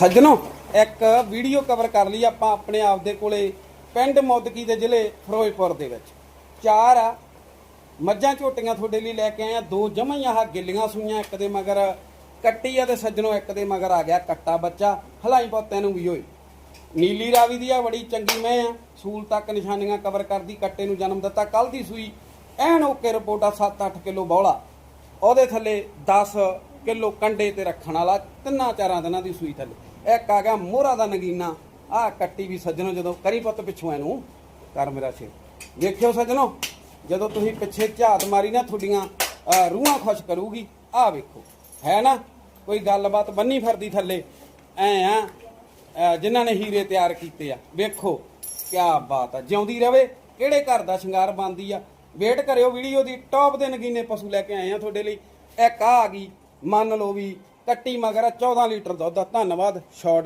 ਸੱਜਣੋ, ਇੱਕ video cover ਕਰ ਲਈ ਆਪਾਂ ਆਪਣੇ ਆਪ ਦੇ ਕੋਲੇ ਪਿੰਡ ਮੌਦਕੀ ਦੇ ਜ਼ਿਲ੍ਹੇ ਫਿਰੋਜ਼ਪੁਰ ਦੇ ਵਿੱਚ। ਚਾਰ ਆ। ਮੱਝਾਂ ਝੋਟੀਆਂ ਤੁਹਾਡੇ ਲਈ ਲੈ ਕੇ ਆਏ ਆ। ਦੋ ਜਮਾਂ ਆਹ ਗਿੱਲੀਆਂ ਸੂਈਆਂ, ਇੱਕ ਦੇ ਮਗਰ ਕੱਟੀ ਆ ਤੇ ਸੱਜਣੋ, ਇੱਕ ਦੇ ਮਗਰ ਆ ਗਿਆ ਕੱਟਾ ਬੱਚਾ। ਹਲਾਈ ਪੋਤਿਆਂ ਨੂੰ ਵੀ ਓਏ। ਨੀਲੀ ਰਾਵੀ ਦੀ ਆ, ਬੜੀ ਚੰਗੀ ਮੈਂ ਆ। ਸੂਲ ਤੱਕ ਨਿਸ਼ਾਨੀਆਂ ਕਵਰ ਕਰਦੀ, ਕੱਟੇ ਨੂੰ ਜਨਮ ਦਿੱਤਾ ਕੱਲ ਦੀ ਸੂਈ। ਐਨ ਓਕੇ ਰਿਪੋਰਟ ਆ 7-8 ਕਿਲੋ ਬੌਲਾ। ਉਹਦੇ ਥੱਲੇ 10 ਕਿਲੋ ਕੰਡੇ ਤੇ ਰੱਖਣ ਵਾਲਾ ਤਿੰਨਾਂ ਚਾਰਾਂ ਦਿਨਾਂ ਦੀ ਸੂਈ ਥੱਲੇ। ਇੱਕ ਆ ਗਿਆ ਮੋਹਰਾ ਦਾ ਨਗੀਨਾ ਆਹ ਕੱਟੀ ਵੀ ਸੱਜਣੋ ਜਦੋਂ ਕਰੀ ਪੁੱਤ ਪਿੱਛੋਂ ਇਹਨੂੰ ਕਰ ਮੇਰਾ ਸ਼ੇਰ। ਵੇਖਿਓ ਸੱਜਣੋ ਜਦੋਂ ਤੁਸੀਂ ਪਿੱਛੇ ਝਾਤ ਮਾਰੀ ਨਾ ਤੁਹਾਡੀਆਂ ਰੂਹਾਂ ਖੁਸ਼ ਕਰੂਗੀ ਆਹ ਵੇਖੋ। ਹੈ ਨਾ? ਕੋਈ ਗੱਲਬਾਤ ਬੰਨੀ ਫਿਰਦੀ ਥੱਲੇ। ਐ ਆ ਅਹ, ਜਿਨ੍ਹਾਂ ਨੇ ਹੀਰੇ ਤਿਆਰ ਕੀਤੇ ਆ। ਵੇਖੋ ਕੀ ਬਾਤ ਆ। ਜਿਉਂਦੀ ਰਵੇ ਕਿਹੜੇ ਘਰ ਦਾ ਸ਼ਿੰਗਾਰ ਬਣਦੀ ਆ। ਵੇਟ ਕਰਿਓ ਵੀਡੀਓ ਦੀ ਟੌਪ ਦੇ ਨਗੀਨੇ ਪਸ਼ੂ ਲੈ ਕੇ ਆਏ ਆ ਤੁਹਾਡੇ ਲਈ। ਇੱਕ ਆ ਆ ਗਈ ਮੰਨ ਲਓ ਵੀ ਕੱਟੀ ਮਗਰ ਆ 14 ਲੀਟਰ ਦੁੱਧ ਆ। ਧੰਨਵਾਦ ਸ਼ਾਰਟ